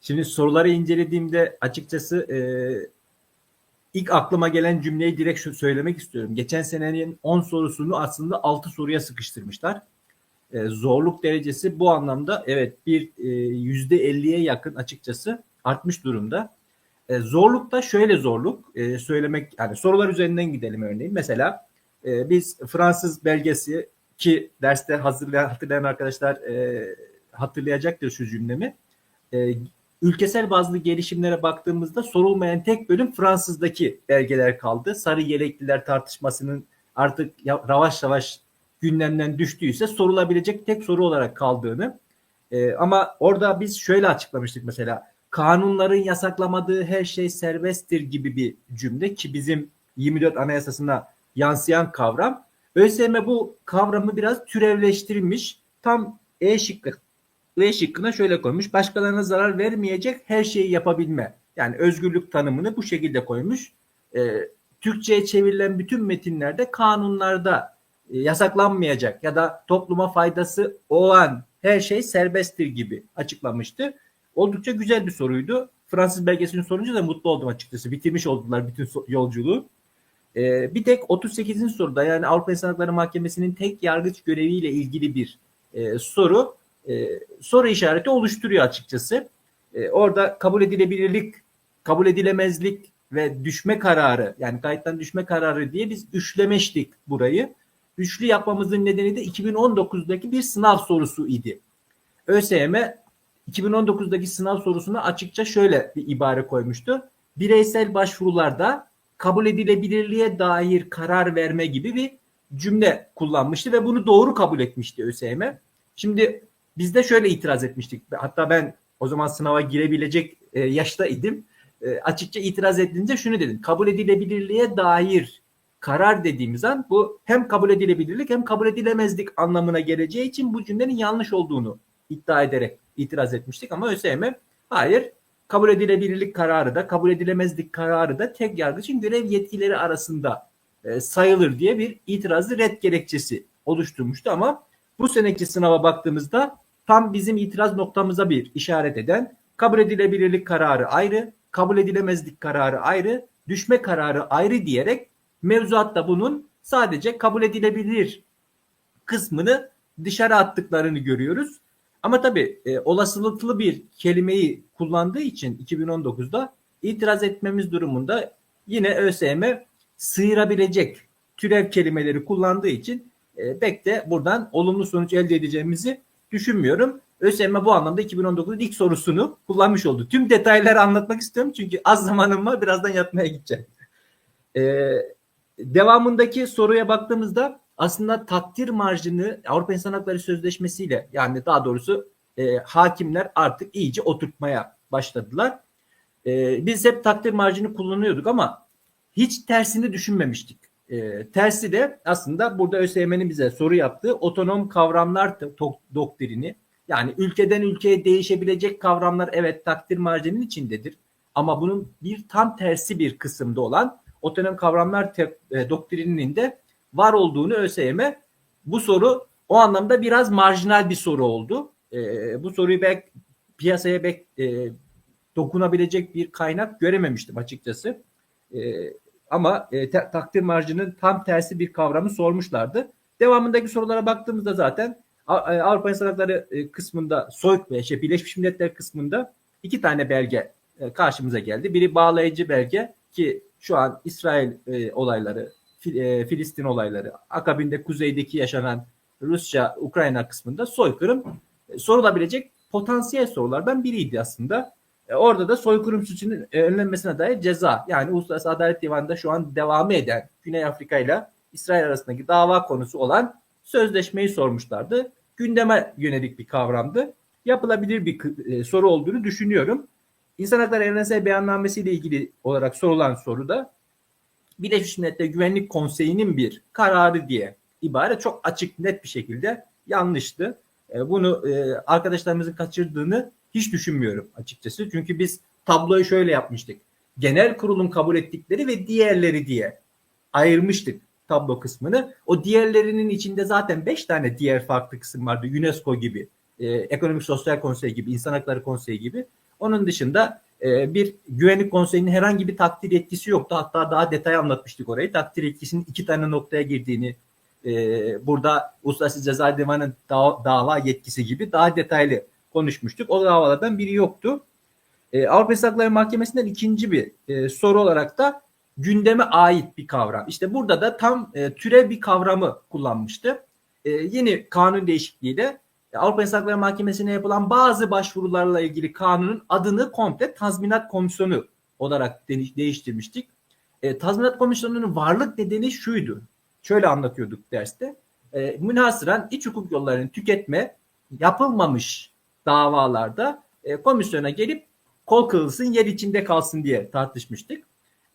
Şimdi soruları incelediğimde açıkçası e, ilk aklıma gelen cümleyi direkt şu söylemek istiyorum. Geçen senenin 10 sorusunu aslında 6 soruya sıkıştırmışlar. E, zorluk derecesi bu anlamda evet bir e, %50'ye yakın açıkçası artmış durumda. E, zorluk da şöyle zorluk e, söylemek yani sorular üzerinden gidelim örneğin. Mesela e, biz Fransız belgesi ki derste hazırlayan hatırlayan arkadaşlar e, hatırlayacaktır şu cümlemi. E, ülkesel bazlı gelişimlere baktığımızda sorulmayan tek bölüm Fransız'daki belgeler kaldı. Sarı yelekliler tartışmasının artık yavaş yavaş gündemden düştüyse sorulabilecek tek soru olarak kaldığını e, ama orada biz şöyle açıklamıştık mesela kanunların yasaklamadığı her şey serbesttir gibi bir cümle ki bizim 24 Anayasasına yansıyan kavram. ÖSYM bu kavramı biraz türevleştirmiş. Tam E şıkkı V şıkkına şöyle koymuş. Başkalarına zarar vermeyecek her şeyi yapabilme. Yani özgürlük tanımını bu şekilde koymuş. E, Türkçe'ye çevrilen bütün metinlerde kanunlarda e, yasaklanmayacak ya da topluma faydası olan her şey serbesttir gibi açıklamıştı. Oldukça güzel bir soruydu. Fransız belgesini sorunca da mutlu oldum açıkçası. Bitirmiş oldular bütün yolculuğu. Ee, bir tek 38. soruda yani Avrupa İnsan Hakları Mahkemesi'nin tek yargıç göreviyle ilgili bir e, soru e, soru işareti oluşturuyor açıkçası. E, orada kabul edilebilirlik, kabul edilemezlik ve düşme kararı yani kayıttan düşme kararı diye biz üçlemiştik burayı. Üçlü yapmamızın nedeni de 2019'daki bir sınav sorusu idi. ÖSYM 2019'daki sınav sorusuna açıkça şöyle bir ibare koymuştu. Bireysel başvurularda kabul edilebilirliğe dair karar verme gibi bir cümle kullanmıştı ve bunu doğru kabul etmişti ÖSYM. Şimdi biz de şöyle itiraz etmiştik. Hatta ben o zaman sınava girebilecek e, yaşta idim. E, açıkça itiraz edince şunu dedim. Kabul edilebilirliğe dair karar dediğimiz an bu hem kabul edilebilirlik hem kabul edilemezlik anlamına geleceği için bu cümlenin yanlış olduğunu iddia ederek itiraz etmiştik ama ÖSYM hayır kabul edilebilirlik kararı da kabul edilemezlik kararı da tek yargıçın görev yetkileri arasında e, sayılır diye bir itirazı red gerekçesi oluşturmuştu ama bu seneki sınava baktığımızda tam bizim itiraz noktamıza bir işaret eden kabul edilebilirlik kararı ayrı, kabul edilemezlik kararı ayrı, düşme kararı ayrı diyerek mevzuatta bunun sadece kabul edilebilir kısmını dışarı attıklarını görüyoruz. Ama tabii e, olasılıklı bir kelimeyi kullandığı için 2019'da itiraz etmemiz durumunda yine ÖSYM sıyırabilecek türev kelimeleri kullandığı için e, pek de buradan olumlu sonuç elde edeceğimizi düşünmüyorum. ÖSYM bu anlamda 2019'un ilk sorusunu kullanmış oldu. Tüm detayları anlatmak istiyorum çünkü az zamanım var birazdan yatmaya gideceğim. Ee, devamındaki soruya baktığımızda aslında takdir marjını Avrupa İnsan Hakları Sözleşmesi ile yani daha doğrusu e, hakimler artık iyice oturtmaya başladılar. E, biz hep takdir marjını kullanıyorduk ama hiç tersini düşünmemiştik. E, tersi de aslında burada ÖSYM'nin bize soru yaptığı otonom kavramlar doktrini yani ülkeden ülkeye değişebilecek kavramlar evet takdir marjının içindedir. Ama bunun bir tam tersi bir kısımda olan otonom kavramlar e, doktrininin de var olduğunu ÖSYM bu soru o anlamda biraz marjinal bir soru oldu. E, bu soruyu belki piyasaya bek, e, dokunabilecek bir kaynak görememiştim açıkçası. E, ama e, te, takdir marjının tam tersi bir kavramı sormuşlardı. Devamındaki sorulara baktığımızda zaten e, Avrupa İnsan Hakları e, kısmında soyk ve şey, Birleşmiş Milletler kısmında iki tane belge e, karşımıza geldi. Biri bağlayıcı belge ki şu an İsrail e, olayları, e, Filistin olayları, akabinde kuzeydeki yaşanan Rusya-Ukrayna kısmında soykırım sorulabilecek potansiyel sorulardan biriydi aslında. E, orada da soykırım suçunun e, önlenmesine dair ceza yani Uluslararası Adalet Divanı'nda şu an devamı eden Güney Afrika ile İsrail arasındaki dava konusu olan sözleşmeyi sormuşlardı. Gündeme yönelik bir kavramdı. Yapılabilir bir e, soru olduğunu düşünüyorum. İnsan Hakları Evrensel Beyannamesi ile ilgili olarak sorulan soruda Birleşmiş Milletler Güvenlik Konseyi'nin bir kararı diye ibare çok açık net bir şekilde yanlıştı. E, bunu arkadaşlarımızın kaçırdığını hiç düşünmüyorum açıkçası. Çünkü biz tabloyu şöyle yapmıştık. Genel kurulun kabul ettikleri ve diğerleri diye ayırmıştık tablo kısmını. O diğerlerinin içinde zaten beş tane diğer farklı kısım vardı. UNESCO gibi, e, Ekonomik Sosyal Konsey gibi, İnsan Hakları Konseyi gibi. Onun dışında e, bir güvenlik konseyinin herhangi bir takdir yetkisi yoktu. Hatta daha detay anlatmıştık orayı. Takdir yetkisinin iki tane noktaya girdiğini e, burada Uluslararası Ceza Divanı'nın da- dava yetkisi gibi daha detaylı konuşmuştuk. O davalardan biri yoktu. E, Avrupa İnsan Hakları Mahkemesi'nden ikinci bir e, soru olarak da gündeme ait bir kavram. İşte burada da tam e, türev bir kavramı kullanmıştı. E, yeni kanun değişikliğiyle e, Avrupa İnsan Hakları Mahkemesi'ne yapılan bazı başvurularla ilgili kanunun adını komple tazminat komisyonu olarak de- değiştirmiştik. E, tazminat komisyonunun varlık nedeni şuydu. Şöyle anlatıyorduk derste. E, münhasıran iç hukuk yollarını tüketme yapılmamış davalarda e, komisyona gelip kol kırılsın yer içinde kalsın diye tartışmıştık.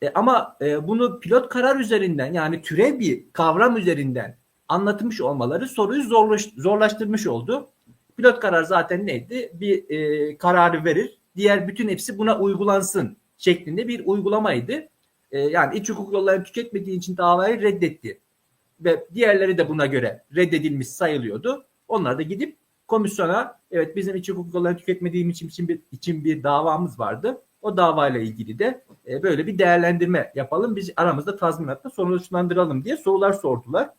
E, ama e, bunu pilot karar üzerinden yani türev bir kavram üzerinden anlatmış olmaları soruyu zorlaş, zorlaştırmış oldu. Pilot karar zaten neydi? Bir e, kararı verir, diğer bütün hepsi buna uygulansın şeklinde bir uygulamaydı. E, yani iç hukuk yollarını tüketmediği için davayı reddetti. Ve diğerleri de buna göre reddedilmiş sayılıyordu. Onlar da gidip komisyona evet bizim iç hukuk yollarını tüketmediğim için, için, bir, için bir davamız vardı. O davayla ilgili de e, böyle bir değerlendirme yapalım. Biz aramızda tazminatla sonuçlandıralım diye sorular sordular.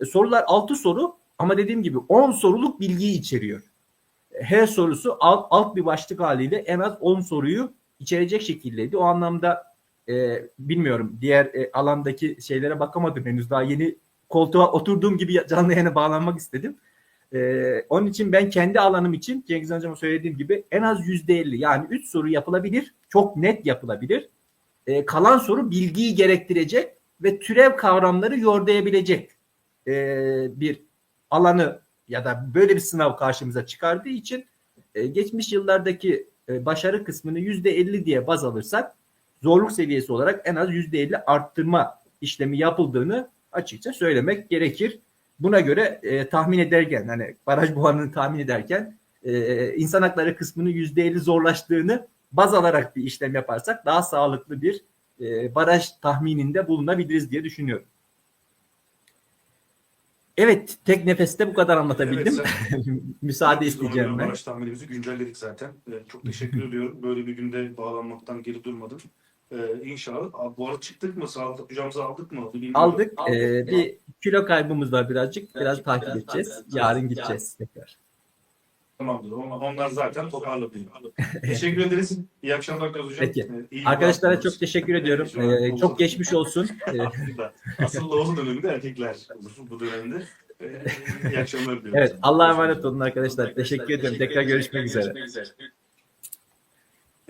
E, sorular 6 soru ama dediğim gibi 10 soruluk bilgiyi içeriyor. E, Her sorusu alt, alt bir başlık haliyle en az 10 soruyu içerecek şekildeydi. O anlamda e, bilmiyorum diğer e, alandaki şeylere bakamadım henüz daha yeni koltuğa oturduğum gibi canlı yayına bağlanmak istedim. Ee, onun için ben kendi alanım için Cengiz Hocam'a söylediğim gibi en az yüzde elli yani 3 soru yapılabilir. Çok net yapılabilir. Ee, kalan soru bilgiyi gerektirecek ve türev kavramları yordayabilecek ee, bir alanı ya da böyle bir sınav karşımıza çıkardığı için e, geçmiş yıllardaki e, başarı kısmını yüzde elli diye baz alırsak zorluk seviyesi olarak en az yüzde elli arttırma işlemi yapıldığını açıkça söylemek gerekir buna göre e, tahmin ederken hani baraj buharını tahmin ederken e, insan hakları kısmını yüzde elli zorlaştığını baz alarak bir işlem yaparsak daha sağlıklı bir e, baraj tahmininde bulunabiliriz diye düşünüyorum. Evet, tek nefeste bu kadar anlatabildim. Evet, Müsaade Biz isteyeceğim ben. Barış tahminimizi güncelledik zaten. Evet, çok teşekkür ediyorum. Böyle bir günde bağlanmaktan geri durmadın. Ee, inşallah. Bu arada çıktık mı? Sağlık hocamızı aldık mı? Bilmiyorum. Aldık. E, bir kilo kaybımız var birazcık. Biraz takip edeceğiz. Yarın gideceğiz tekrar. Tamamdır. Onlar, onlar zaten toparladı. teşekkür ederiz. İyi akşamlar Kaz hocam. Peki. Ee, iyi Arkadaşlara baktınız. çok teşekkür ediyorum. Evet, E, çok geçmiş olsun. E, Aslında, asıl doğum döneminde erkekler bu dönemde. Ee, iyi akşamlar diliyorum. evet, Allah'a emanet olun arkadaşlar. Teşekkür ediyorum. Tekrar görüşmek üzere.